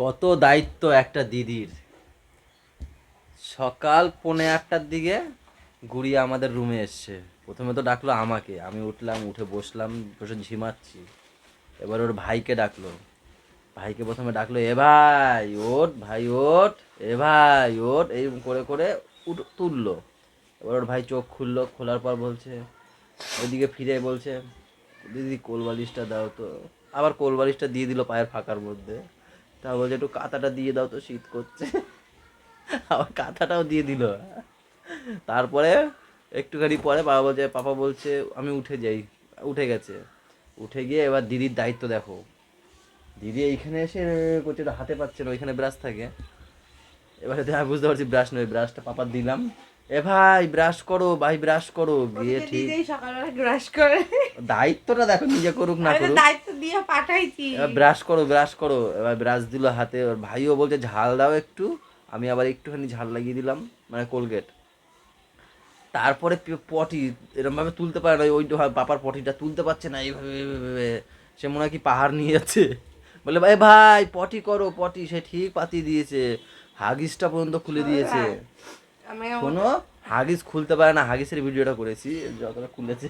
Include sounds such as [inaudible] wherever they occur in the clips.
কত দায়িত্ব একটা দিদির। সকাল পৌনে আটটার দিকে গুড়িয়া আমাদের রুমে এসছে। প্রথমে তো ডাকলো আমাকে। আমি উঠলাম, উঠে বসলাম, বসে ঝিমাচ্ছি। এবার ওর ভাইকে ডাকলো। ভাইকে প্রথমে ডাকলো, এ ভাই ওট ভাই ওট এ ভাই ওট এই করে করে উঠ, তুললো। এবার ওর ভাই চোখ খুললো, খোলার পর বলছে, ওইদিকে ফিরে বলছে, দিদি কোল বালিশটা দাও তো। আবার কোল বালিশটা দিয়ে দিল পায়ের ফাঁকার মধ্যে। তা বলছে, একটু কাঁথাটা দিয়ে দাও তো, শীত করছে। আবার কাঁথাটাও দিয়ে দিল। তারপরে একটুখানি পরে বাবা বলছে, পাপা বলছে, আমি উঠে যাই। উঠে গেছে। উঠে গিয়ে এবার দিদির দায়িত্ব দেখো। দিদি এইখানে এসে করছে হাতে পাচ্ছে না, ওইখানে ব্রাশ থাকে। এবারে আমি বুঝতে পারছি ব্রাশ নয় ব্রাশটা পাপা দিলাম। এ ভাই ব্রাশ করো ভাই ব্রাশ করো। গিয়ে ঠিক। সকালবেলা ব্রাশ করে। দায়িত্বটা দেখো নিজে করুক না করুক। দায়িত্ব দিয়ে পাঠাইছি। ব্রাশ করো ব্রাশ করো। এবার ব্রাশ দিল হাতে। ওর ভাইও বলছে ঝাল দাও একটু। আমি আবার একটুখানি ঝাল লাগিয়ে দিলাম মানে কোলগেট তারপরে পটি এরকম ভাবে তুলতে পারে না ওই ভাবে পাপার পটিটা তুলতে পারছে না এইভাবে এইভাবে। সে মনে হয় কি পাহাড় নিয়ে যাচ্ছে। বলে ভাই ভাই পটি করো পটি। সে ঠিক পাতি দিয়েছে। হাগিসটা পর্যন্ত খুলে দিয়েছে। শোনো হাগিস খুলতে পারে না হাগিসের ভিডিওটা করেছি যতটা খুলেছে.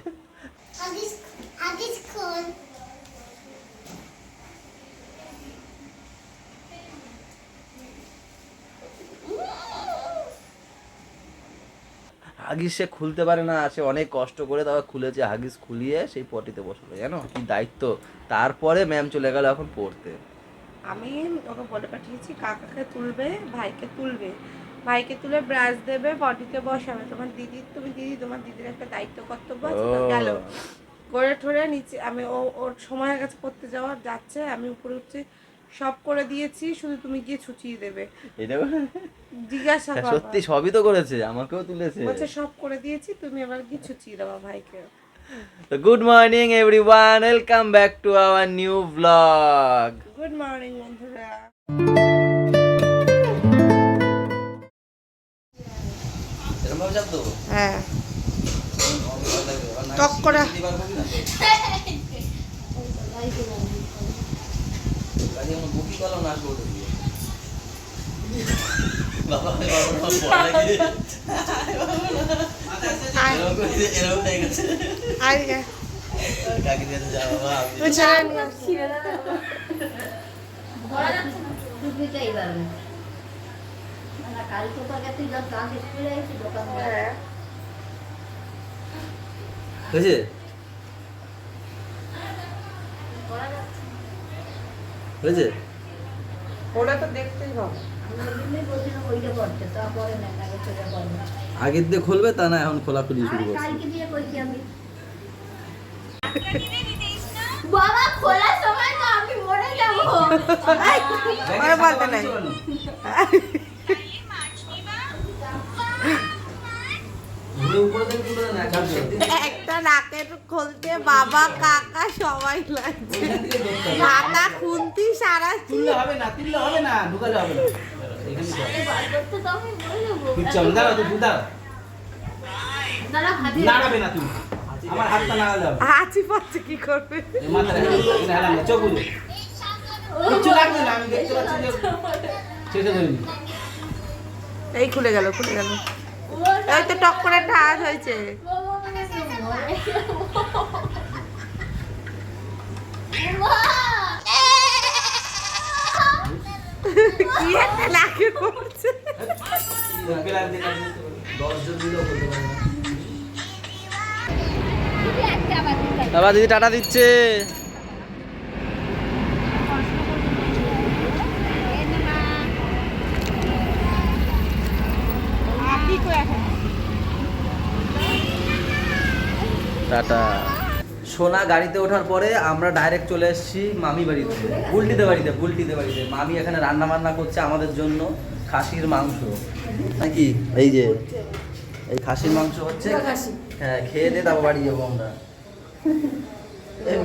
হাগিস সে খুলতে পারে না সে অনেক কষ্ট করে তারপর খুলেছে হাগিস খুলিয়ে সেই পটিতে বসল জানো? কি দায়িত্ব। তারপরে ম্যাম চলে গেল এখন পড়তে। আমি ওকে বলে পাঠিয়েছি কাকাকে তুলবে ভাইকে তুলবে। ভাইকে তুলে ব্রাশ দেবে বডিতে বসাবে। তোমার দিদি তুমি দিদি তোমার দিদির একটা দায়িত্ব কর্তব্য আছে তো। গেল। করে ঠরে নিচে আমি ও ওর সময়ের কাছে করতে যাওয়ার যাচ্ছে আমি উপরে উঠছি সব করে দিয়েছি শুধু তুমি গিয়ে ছুটিয়ে দেবে। এটা জিজ্ঞাসা করো সত্যি সবই তো করেছে আমাকেও তুলেছে। বলছে সব করে দিয়েছি তুমি এবার গিয়ে ছুটিয়ে দেবো ভাইকে তো good morning everyone welcome back to our new blog good morning বন্ধুরা। হ্যাঁ। টক করে। কাজে হয়েছে? হয়েছে? ওটা তো দেখতেই হবে। আগের দিয়ে খুলবে তা না এখন খোলাখুলি শুরু করছে। কালকে দিয়ে কইছি আমি। বাবা খোলার সময় তো আমি মরে যাব। বলতে নাই। [laughs] একটা নাকের খুলতে বাবা কাকা সবাই লাগছে। মাথা খুন্তি সারা তুললে হবে না তুললে হবে না ঢুকালে হবে না। হাঁচি পাচ্ছে কি করবে? চোখ কিচ্ছু লাগবে না আমি দেখতে পাচ্ছি এই খুলে গেল খুলে গেল। এই তো টক করে আওয়াজ হয়েছে কি একটা নাকে পড়ছে। বাবা দিদি টাটা দিচ্ছে টাটা। সোনা গাড়িতে ওঠার পরে আমরা ডাইরেক্ট চলে এসেছি মামি বাড়িতে বুলটিতে বাড়িতে বুলটিতে বাড়িতে। মামি এখানে রান্না বান্না করছে আমাদের জন্য খাসির মাংস। নাকি? এই যে এই খাসির মাংস হচ্ছে হ্যাঁ খেয়ে দিয়ে তারপর বাড়ি যাব আমরা। এই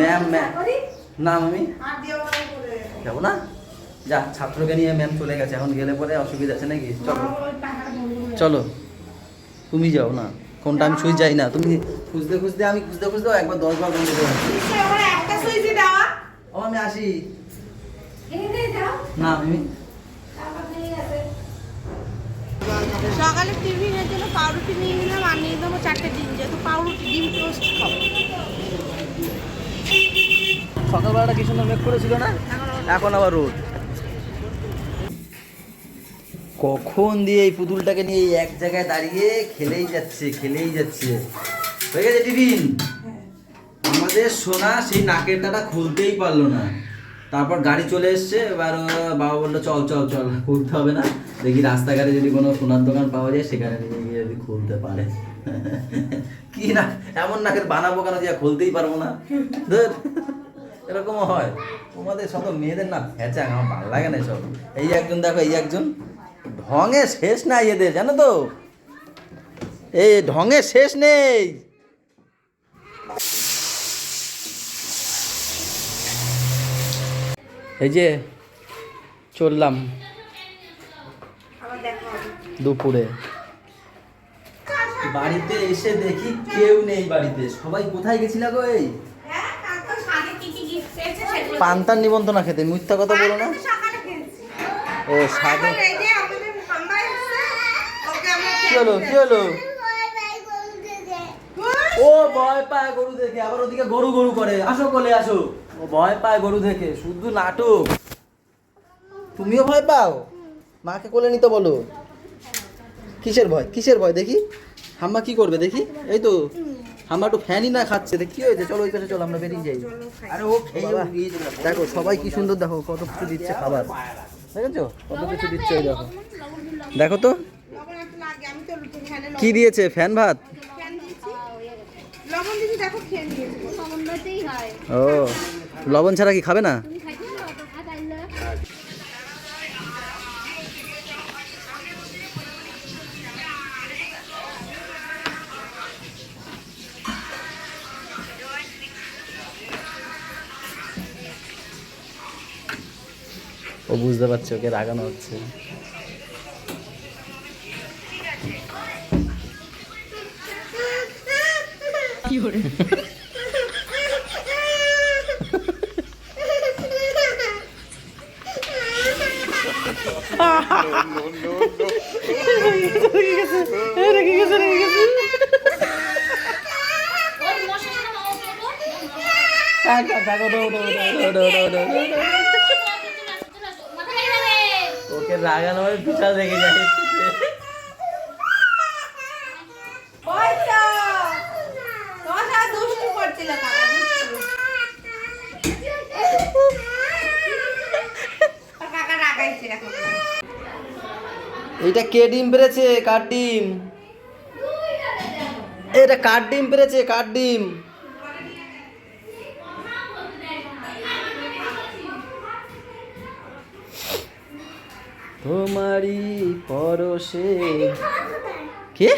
ম্যাম ম্যাম না মামি। যাব না? যা ছাত্রকে নিয়ে ম্যাম চলে গেছে এখন গেলে পরে অসুবিধা আছে নাকি? চলো। চলো। তুমি যাও না কোনটা আমি সুইচ যাই না। তুমি খুঁজতে খুঁজতে আমি খুঁজতে খুঁজতে একবার দশ বার বন্ধ করে ও আমি আসি। না আমি সকালে টিফিনের জন্য পাউরুটি নিয়ে নিলাম আর নিয়ে দেবো চারটে ডিম যেহেতু পাউরুটি ডিম টোস্ট খাব। সকালবেলাটা কি সুন্দর মেঘ করেছিল না? এখন আবার রোদ। কখন দিয়ে এই পুতুলটাকে নিয়ে এক জায়গায় দাঁড়িয়ে খেলেই যাচ্ছে খেলেই যাচ্ছে। হয়ে গেছে, টিফিন? আমাদের সোনা সেই নাকের ডাটা খুলতেই পারল না। তারপর গাড়ি চলে এসছে, এবার বাবা বলল, চল চল চল, খুলতে হবে না। দেখি রাস্তাঘাটে যদি কোনো সোনার দোকান পাওয়া যায়, সেখানে নিয়ে গিয়ে যদি খুলতে পারে। [laughs] কি না, এমন নাকের বানাবো কেন যে খুলতেই পারব না? ধর, এরকমও হয়। তোমাদের শত মেয়েদের না ফ্যাচাং, আমার ভালো লাগে না সব এই একজন দেখো, এই একজন। ঢঙে শেষ নাই এদের, জানো তো? এই ঢঙে শেষ নেই। এই যে চললাম দুপুরে। বাড়িতে এসে দেখি কেউ নেই বাড়িতে। সবাই কোথায় গেছিল গো এই? পান্তার নিমন্ত্রণা খেতে, মিথ্যা কথা বলো না। ও সাদে কি হলো? কি হলো. ও ভয় পায় গরু দেখে। আবার ওদিকে গরু গরু করে। আসো কোলে আসো। ও ভয় পায় গরু দেখে। শুধু নাটক। তুমিও ভয় পাও? মাকে কোলে নিতে বলো। কিসের ভয়? কিসের ভয়? দেখি। হাম্মা কি করবে দেখি? এই তো হাম্মা একটু ফ্যানই না খাচ্ছে। দেখ কি হয়েছে? চলো ওই পাশে চলো আমরা বেরিয়ে যাই। আরে ও খেয়ে দেখো সবাই কি সুন্দর দেখো কত কিছু দিচ্ছে খাবার। দেখেছ? কত কিছু দিচ্ছে দেখো। দেখো তো লবণ একটু লাগে আমি তো ফ্যানে কি দিয়েছে? ফ্যান ভাত? হয়। ও লবণ ছাড়া কি খাবে না? ও বুঝতে পারছে ওকে রাগানো হচ্ছে। ওকে রাগানো হয় বিশাল রেগে যায় ওই তো তোমার সাথে দুষ্টু করছিল কাকা দুষ্টু আর কাকা রাগাইছে এখন এইটা কে ডিম পেরেছে? কার ডিম? এটা কার ডিম পেরেছে? কার ডিম? তোমারই পরশে কে?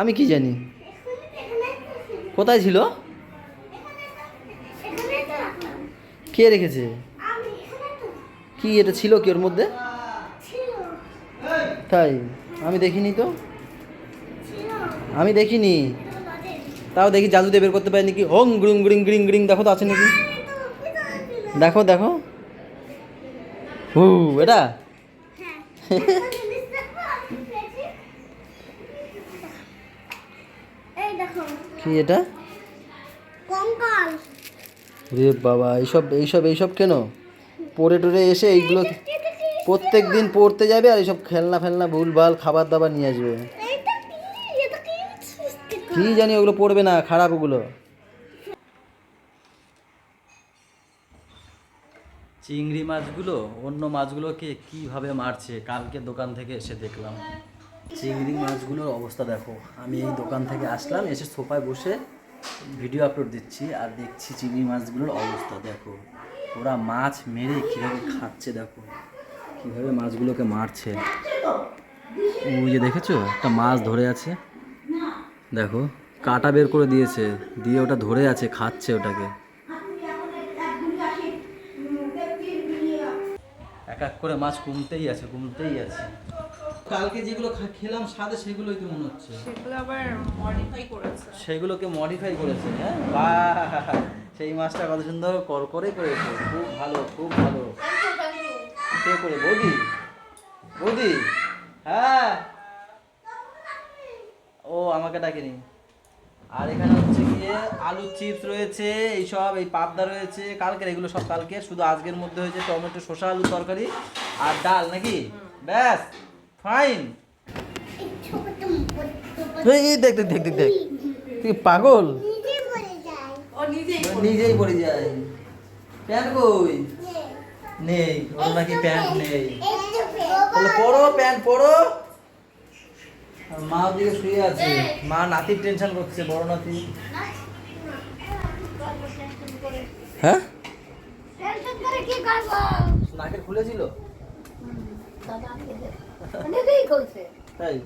আমি কি জানি? কোথায় ছিল। কে রেখেছে? কি এটা ছিল কি ওর মধ্যে? তাই? আমি দেখিনি তো। আমি দেখিনি। তাও দেখি জাদু দিয়ে বের করতে পারি নাকি? ওং গ্রিং গ্রিং গ্রিং গ্রিং। দেখো তো আছে নাকি? দেখো দেখো। হু এটা? [laughs] কি এটা? রে বাবা এইসব এইসব এইসব কেন? পরে টরে এসে এইগুলো প্রত্যেক দিন পড়তে যাবে আর এইসব খেলনা ফেলনা ভুলভাল খাবার দাবার নিয়ে আসবে। কি জানি ওগুলো পড়বে না খারাপ ওগুলো। চিংড়ি মাছগুলো অন্য মাছগুলোকে কীভাবে মারছে? কালকে দোকান থেকে এসে দেখলাম। চিংড়ি মাছগুলোর অবস্থা দেখো। আমি এই দোকান থেকে আসলাম এসে সোফায় বসে ভিডিও আপলোড দিচ্ছি আর দেখছি চিংড়ি মাছগুলোর অবস্থা দেখো। ওরা মাছ মেরে কীভাবে খাচ্ছে দেখো। কীভাবে মাছগুলোকে মারছে? ওই যে দেখেছ? একটা মাছ ধরে আছে। দেখো কাটা বের করে দিয়েছে। দিয়ে ওটা ধরে আছে খাচ্ছে ওটাকে। এক এক করে মাছ কমতেই আছে কমতেই আছে। কালকে যেগুলো খেলাম স্বাদে সেগুলোই তো মনে হচ্ছে। সেগুলো আবার মডিফাই করেছে। সেগুলোকে মডিফাই করেছে হ্যাঁ? বাহ! সেই মাছটা কত সুন্দর কর করে করেছে। খুব ভালো খুব ভালো। কে করে বৌদি। বৌদি হ্যাঁ? ও আমাকে ডাকেনি। আর এখানে হচ্ছে গিয়ে আলু চিপস রয়েছে এইসব এই পাবদা রয়েছে কালকের এগুলো সব কালকে। শুধু আজকের মধ্যে হয়েছে টমেটো শসা আলু তরকারি আর ডাল নাকি? ব্যাস ফাইন। এই দেখ দেখ দেখ দেখ দেখ। তুই পাগল? নিজে পড়ে যায়। ও নিজেই নিজেই পড়ে যায়। প্যান্ট কই। নেই ওর নাকি প্যান্ট নেই। তাহলে পরো প্যান্ট পরো। আর মা ওদিকে শুয়ে আছে। মা নাতির টেনশন করছে বড় নাতি। হ্যাঁ? টেনশন করে কি করব? নাকের খুলেছিল? দাদা অনেকেই করছে তাই?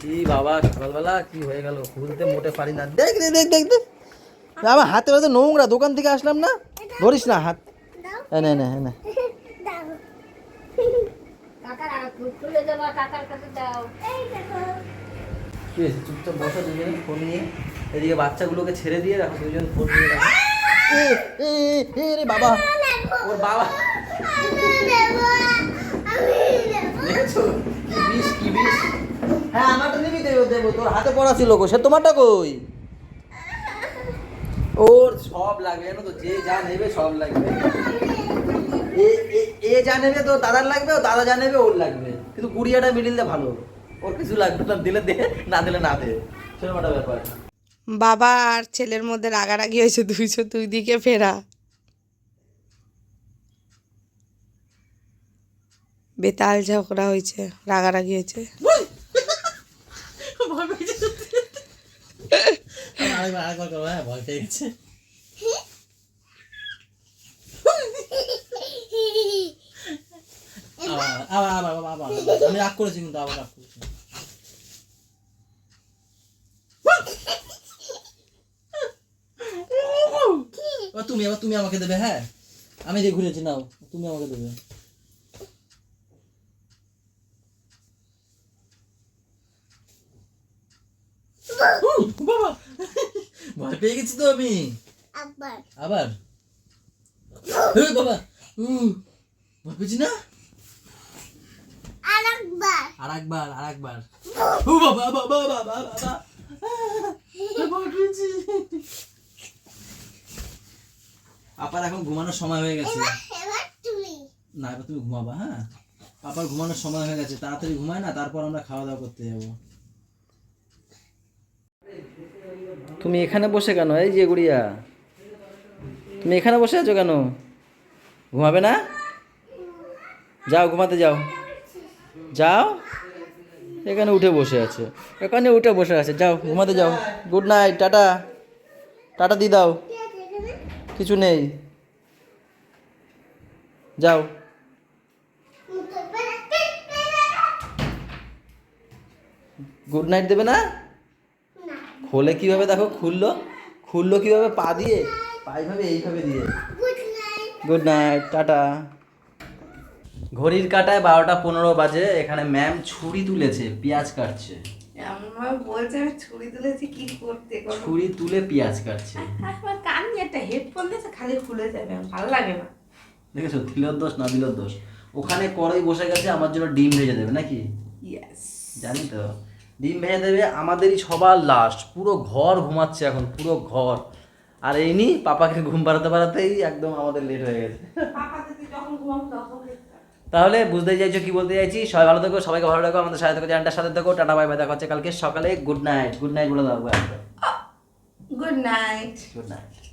কি বাবা সকালবেলা কি হয়ে গেল? খুলতে মোটে পারি না। দেখ দেখ দেখ দেখ দেখ। আমার হাতে হাতে নোংরা দোকান থেকে আসলাম না? ধরিস না হাত। দাও এই নে নে নে। দাও। কাকার খুলে দেবা কাকার কাছে দাও। এই দেখো। কি হয়েছে? চুপচাপ বসো দুজনে ফোন নিয়ে। এদিকে বাচ্চাগুলোকে ছেড়ে দিয়ে রাখো দুজন ফোন নিয়ে রাখো রে বাবা। ওর বাবা। দেখেছ? কি বিষ কি বিষ? হ্যাঁ আমারটা নিবি দেবো দেবো তোর হাতে পড়া ছিল গো সে তোমারটা কই? ওর সব লাগবে জানো তো? যে যা নেবে সব লাগবে। এ- যা নেবে তো দাদার লাগবে ও দাদা যা নেবে ওর লাগবে। কিন্তু কুড়িয়াটা মিডিললে ভালো। ওর কিছু লাগবে না দিলে দে না দিলে না দে। সেরকম একটা ব্যাপার। বাবা আর ছেলের মধ্যে রাগারাগি হয়েছে দুইশো দুই দিকে ফেরা। বেতাল ঝগড়া হয়েছে রাগারাগি হয়েছে। হ্যাঁ ভয় পেয়ে আবার আবার আবার আবার আবার আমি রাগ করেছি কিন্তু আবার রাগ করেছি তুমি এবার তুমি আমাকে দেবে হ্যাঁ আমি যে ঘুরেছি নাও তুমি আমাকে দেবে বাবা ভয় পেয়ে গেছি তো আমি আবার আবার বাবা ভয় পেয়েছি না? আরেকবার। আর একবার ও বাবা বাবা বাবা বাবা আপার এখন ঘুমানোর সময় হয়ে গেছে। তুমি। না এবার তুমি ঘুমাবা হ্যাঁ? পাপার ঘুমানোর সময় হয়ে গেছে তাড়াতাড়ি ঘুমায় না তারপর আমরা খাওয়া দাওয়া করতে যাব। তুমি এখানে বসে কেন? এই যে গুড়িয়া। তুমি এখানে বসে আছো কেন? ঘুমাবে না? যাও ঘুমাতে যাও। যাও? এখানে উঠে বসে আছে। এখানে উঠে বসে আছে। যাও ঘুমাতে যাও। গুড নাইট টাটা। টাটা দিয়ে দাও। কিছু নেই। যাও। গুড নাইট দেবে না? না। খোলে কীভাবে? দেখো খুললো। খুললো কীভাবে? পা দিয়ে? পা এইভাবে এইভাবে দিয়ে। গুড নাইট টাটা ঘড়ির কাটায় বারোটা পনেরো বাজে এখানে ম্যাম ছুরি তুলেছে পেঁয়াজ কাটছে। বলছে আমি ছুরি তুলেছি কি করতে ছুরি তুলে পেঁয়াজ কাটছে। আমার কান একটা হেডফোন দিয়েছে খালি খুলে যাবে ভালো লাগে না। দেখেছ দিলর দোষ না দিলর দোষ? ওখানে কড়াই বসে গেছে আমার জন্য ডিম ভেজে দেবে নাকি? জানি তো। ডিম ভেজে দেবে আমাদেরই সবার লাস্ট পুরো ঘর ঘুমাচ্ছে এখন পুরো ঘর। আর এই নি পাপাকে ঘুম পাড়াতে পাড়াতেই একদম আমাদের লেট হয়ে গেছে। তাহলে বুঝতে চাইছো কি বলতে চাইছি? সবাই ভালো থাকো সবাইকে ভালো রাখো আমাদের সাথে থাকো চ্যানেলটার সাথে থাকো। টাটা বাই বাই দেখা হচ্ছে কালকে সকালে। গুড নাইট গুড নাইট বলে দাও গুড নাইট গুড নাইট